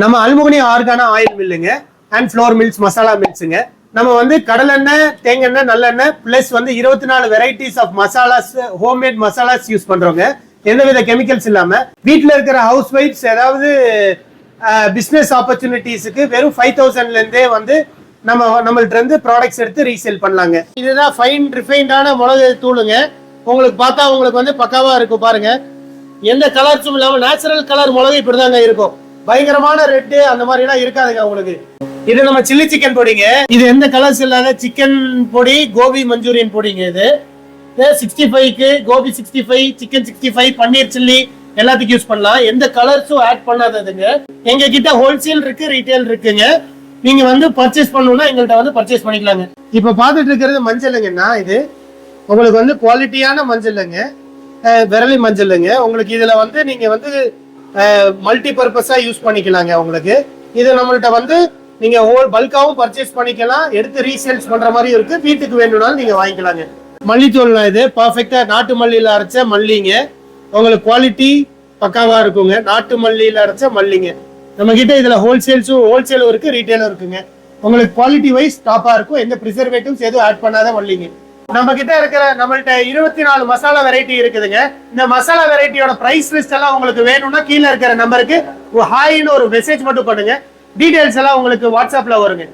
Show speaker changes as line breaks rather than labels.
நம்ம அல்முகனி ஆர்கானா ஆயில் மில்லுங்க அண்ட் ஃப்ளோர் மில்ஸ் மசாலா மில்ஸுங்க நம்ம வந்து கடலெண்ணெய் தேங்காய் நல்லெண்ணெய் பிளஸ் வந்து இருபத்தி நாலு varieties of masalas homemade masalas use பண்றோங்க. எந்தவித கெமிக்கல்ஸ் இல்லாம வீட்டில் இருக்கிற ஹவுஸ் ஒய்ஃப்ஸ் ஏதாவது பிஸ்னஸ் ஆப்பர்ச்சுனிட்டிஸுக்கு வெறும் ஃபைவ் தௌசண்ட்ல இருந்தே வந்து நம்ம நம்மள்ட்ட இருந்து ப்ராடக்ட்ஸ் எடுத்து ரீசேல் பண்ணலாங்க. இதுதான் ஃபைன் ரிஃபைன்டான மிளகு தூளுங்க. உங்களுக்கு பார்த்தா உங்களுக்கு வந்து பக்காவா இருக்கும் பாருங்க. எந்த கலர்ஸும் இல்லாமல் நேச்சுரல் கலர் மிளகு இப்படிதாங்க இருக்கும். பயங்கரமான ரெட்டு அந்த மாதிரி எல்லாம் இருக்காதுங்க உங்களுக்கு. இது நம்ம சில்லி சிக்கன் பொடிங்க. இது எந்த கலர்ஸ் இல்லாத சிக்கன் பொடி கோபி மஞ்சூரியன் பொடிங்க இது. சிக்ஸ்டி ஃபைவ்க்கு gobi sixty five chicken sixty five paneer chilli எல்லாத்துக்கும் யூஸ் பண்ணலாம். எந்த கலர்ஸும் ஆட் பண்ணாததுங்க. எங்க கிட்ட ஹோல்சேல் இருக்கு ரீட்டைல் இருக்குங்க. நீங்க வந்து பர்ச்சேஸ் பண்ணணும்னா எங்கள்கிட்ட வந்து பர்ச்சேஸ் பண்ணிக்கலாங்க. இப்ப பாத்துட்டு இருக்கிறது மஞ்சளுங்கண்ணா இது. உங்களுக்கு வந்து குவாலிட்டியான மஞ்சளுங்க விரலி மஞ்சளுங்க உங்களுக்கு இதுல வந்து நீங்க வந்து மல்டிபர்பஸா யூஸ் பண்ணிக்கலாங்க உங்களுக்கு. இது நம்மள்கிட்ட வந்து நீங்க ஹோல் பல்காவும் பர்ச்சேஸ் பண்ணிக்கலாம். எடுத்து ரீசேல்ஸ் பண்ற மாதிரி இருக்கு. வீட்டுக்கு வேணும்னாலும் நீங்க வாங்கிக்கலாங்க. மல்லித்தூள்னா இது பர்ஃபெக்டா நாட்டு மல்லியில அரைச்ச மல்லிங்க. உங்களுக்கு குவாலிட்டி பக்காவா இருக்குங்க. நாட்டு மல்லியில அரைச்ச மல்லிங்க. நம்ம கிட்ட இதுல ஹோல்சேல்ஸும் ஹோல்சேலும் இருக்கு ரீட்டைலும் இருக்குங்க. உங்களுக்கு குவாலிட்டி வைஸ் டாப்பா இருக்கும். எந்த ப்ரிசர்வேட்டிவ்ஸ் எதுவும் ஆட் பண்ணாத மல்லிங்க. நம்ம கிட்ட இருக்கிற நம்மள்ட்ட இருபத்தி நாலு மசாலா வெரைட்டி இருக்குதுங்க. இந்த மசாலா வெரைட்டியோட பிரைஸ் லிஸ்ட் எல்லாம் உங்களுக்கு வேணும்னா கீழே இருக்கிற நம்பருக்கு ஹாய்னு ஒரு மெசேஜ் மட்டும் பண்ணுங்க. டீடைல்ஸ் எல்லாம் உங்களுக்கு வாட்ஸ்அப்ல வருங்க.